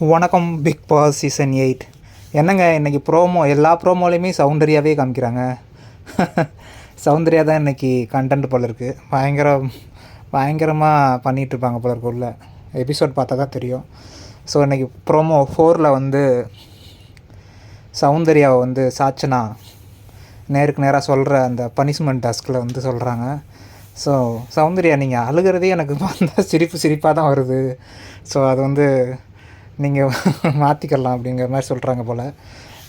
வணக்கம் big Boss season eight என்னங்க இன்றைக்கி ப்ரோமோ எல்லா ப்ரோமோலையுமே சௌந்தர்யாவே காமிக்கிறாங்க. சௌந்தர்யா தான் இன்றைக்கி கண்டென்ட் போல இருக்குது பயங்கர பயங்கரமாக பண்ணிகிட்ருப்பாங்க போல இருக்கு உள்ள. எபிசோட் பார்த்தா தான் தெரியும். ஸோ இன்றைக்கி ப்ரோமோ ஃபோரில் வந்து சௌந்தர்யாவை வந்து சாச்சனா நேருக்கு நேராக சொல்கிற அந்த பனிஷ்மெண்ட் டாஸ்கில் வந்து சொல்கிறாங்க ஸோ சௌந்தர்யா நீங்கள் அழுகிறதே எனக்கு பார்த்தா சிரிப்பு சிரிப்பாக தான் வருது. ஸோ அது வந்து நீங்கள் மாற்றிக்கலாம் அப்படிங்கிற மாதிரி சொல்கிறாங்க போல்.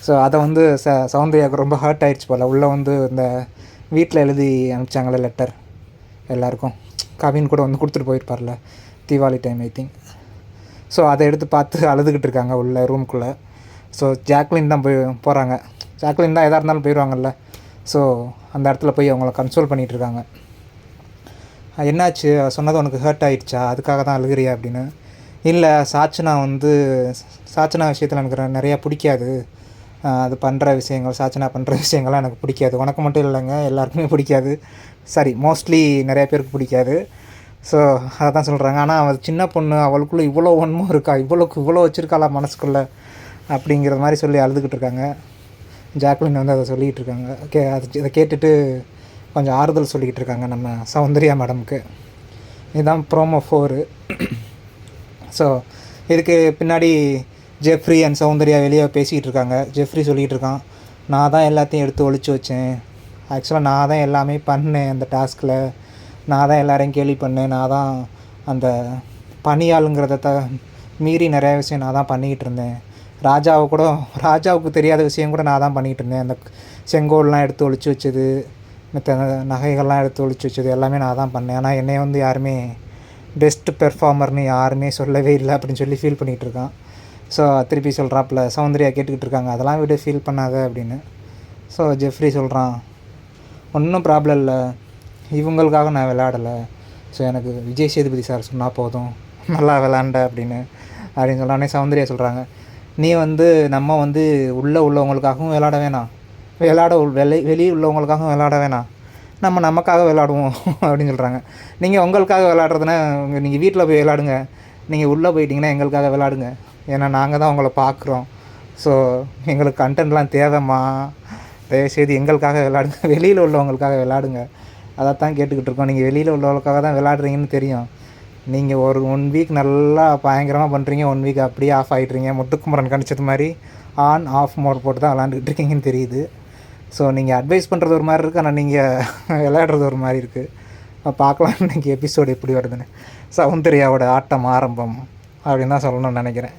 ஸோ அதை வந்து ச சௌந்தர்யாவுக்கு ரொம்ப ஹர்ட் ஆயிடுச்சு போல். உள்ளே வந்து இந்த வீட்டில் எழுதி அனுப்பிச்சாங்களே லெட்டர் எல்லாருக்கும். கவின் கூட வந்து கொடுத்துட்டு போயிருப்பார்ல. Deepavali time I think so அதை எடுத்து பார்த்து அழுதுகிட்டு இருக்காங்க உள்ள ரூம்குள்ளே ஸோ ஜாக்லின் தான் போய் போகிறாங்க ஜாக்லின் தான் எதாக இருந்தாலும் போயிடுவாங்கல்ல ஸோ அந்த இடத்துல போய் அவங்கள கன்சோல் பண்ணிகிட்டு இருக்காங்க. என்னாச்சு? சொன்னது உனக்கு ஹர்ட் ஆயிடுச்சா? அதுக்காக தான் அழுகிறியா அப்படின்னு. இல்லை சாச்சனா வந்து சாச்சனா விஷயத்தில் எனக்கு நிறையா பிடிக்காது. அது பண்ணுற விஷயங்கள் சாச்சனா பண்ணுற விஷயங்கள்லாம் எனக்கு பிடிக்காது. உனக்கு மட்டும் இல்லைங்க எல்லாருக்குமே பிடிக்காது. சாரி மோஸ்ட்லி நிறைய பேருக்கு பிடிக்காது. ஸோ அதை தான் சொல்கிறாங்க ஆனால் அவள் சின்ன பொண்ணு அவளுக்குள்ளே இவ்வளோ ஒன்றும் இருக்கா? இவ்வளோக்கு இவ்வளோ வச்சுருக்காளா மனசுக்குள்ளே? அப்படிங்கிற மாதிரி சொல்லி அழுதுகிட்டு இருக்காங்க. ஜாக்லின் வந்து அதை சொல்லிகிட்டு இருக்காங்க. கே அது இதை கேட்டுட்டு கொஞ்சம் ஆறுதல் சொல்லிக்கிட்டு இருக்காங்க நம்ம சௌந்தர்யா மேடமுக்கு. இதுதான் ப்ரோமோ ஃபோரு ஸோ இதுக்கு பின்னாடி ஜெஃப்ரி அண்ட் சௌந்தர்யா வெளியே பேசிக்கிட்டு இருக்காங்க ஜெஃப்ரி சொல்லிகிட்டு இருக்கான் நான் தான் எல்லாத்தையும் எடுத்து ஒழிச்சு வச்சேன். ஆக்சுவலாக நான் தான் எல்லாமே பண்ணேன் அந்த டாஸ்கில். நான் தான் எல்லாரையும் கேள்வி பண்ணேன். நான் தான் அந்த பணியாளுங்கிறத த மீறி நிறைய விஷயம் நான் தான் பண்ணிக்கிட்டு இருந்தேன் ராஜாவை கூட ராஜாவுக்கு தெரியாத விஷயம் கூட நான் தான் பண்ணிக்கிட்டு இருந்தேன் அந்த செங்கோல்லாம் எடுத்து ஒழிச்சு வச்சது மற்ற நகைகள்லாம் எடுத்து ஒழிச்சு வச்சது எல்லாமே நான் தான் பண்ணேன். ஆனால் என்னை வந்து யாருமே பெஸ்ட் பெர்ஃபார்மர்னு யாருமே சொல்லவே இல்லை அப்படின்னு சொல்லி ஃபீல் பண்ணிகிட்டு இருக்கான் ஸோ திருப்பி சொல்கிறாப்புல சௌந்தர்யா கேட்டுக்கிட்டு இருக்காங்க அதெல்லாம் விட ஃபீல் பண்ணாத அப்படின்னு. ஸோ ஜெஃப்ரி சொல்கிறான் ஒன்றும் ப்ராப்ளம் இல்லை. இவங்களுக்காக நான் விளையாடலை. ஸோ எனக்கு விஜய் சேதுபதி சார் சொன்னால் போதும். நல்லா விளாண்ட அப்படின்னு. அப்படின்னு சொன்னோடனே சௌந்தர்யா சொல்கிறாங்க நீ வந்து நம்ம வந்து உள்ளே உள்ளவங்களுக்காகவும் விளையாட வேணாம். விளையாட உள்- வெளி வெளியே உள்ளவங்களுக்காகவும் விளையாட வேணாம். நம்ம நமக்காக விளாடுவோம் அப்படின்னு சொல்கிறாங்க நீங்கள் உங்களுக்காக விளாட்றதுன்னா நீங்கள் வீட்டில் போய் விளாடுங்க நீங்கள் உள்ளே போயிட்டீங்கன்னா எங்களுக்காக விளாடுங்க ஏன்னா நாங்கள் தான் உங்களை பார்க்குறோம். ஸோ எங்களுக்கு கண்டென்ட்லாம் தேவைம்மா. தயவுசெய்து எங்களுக்காக விளாடுங்க வெளியில் உள்ளவங்களுக்காக விளாடுங்க அதை தான் கேட்டுக்கிட்டு இருக்கோம். நீங்கள் வெளியில் உள்ளவங்களுக்காக தான் விளாடுறீங்கன்னு தெரியும். நீங்கள் ஒரு ஒன் வீக் நல்லா பயங்கரமாக பண்ணுறீங்க ஒன் வீக் அப்படியே ஆஃப் ஆகிட்றீங்க முத்துக்குமரன் கணிச்சது மாதிரி ஆன் ஆஃப் மோட் போட்டு தான் விளாண்டுக்கிட்டு இருக்கீங்கன்னு தெரியுது. ஸோ நீங்கள் அட்வைஸ் பண்ணுறது ஒரு மாதிரி இருக்குது ஆனால் நீங்கள் விளையாடுறது ஒரு மாதிரி இருக்குது பார்க்கலாம் இன்றைக்கி எபிசோடு எப்படி வருதுன்னு. சௌந்தர்யாவோட ஆட்டம் ஆரம்பம் அப்படின்னு தான் சொல்லணும்னு நினைக்கிறேன்.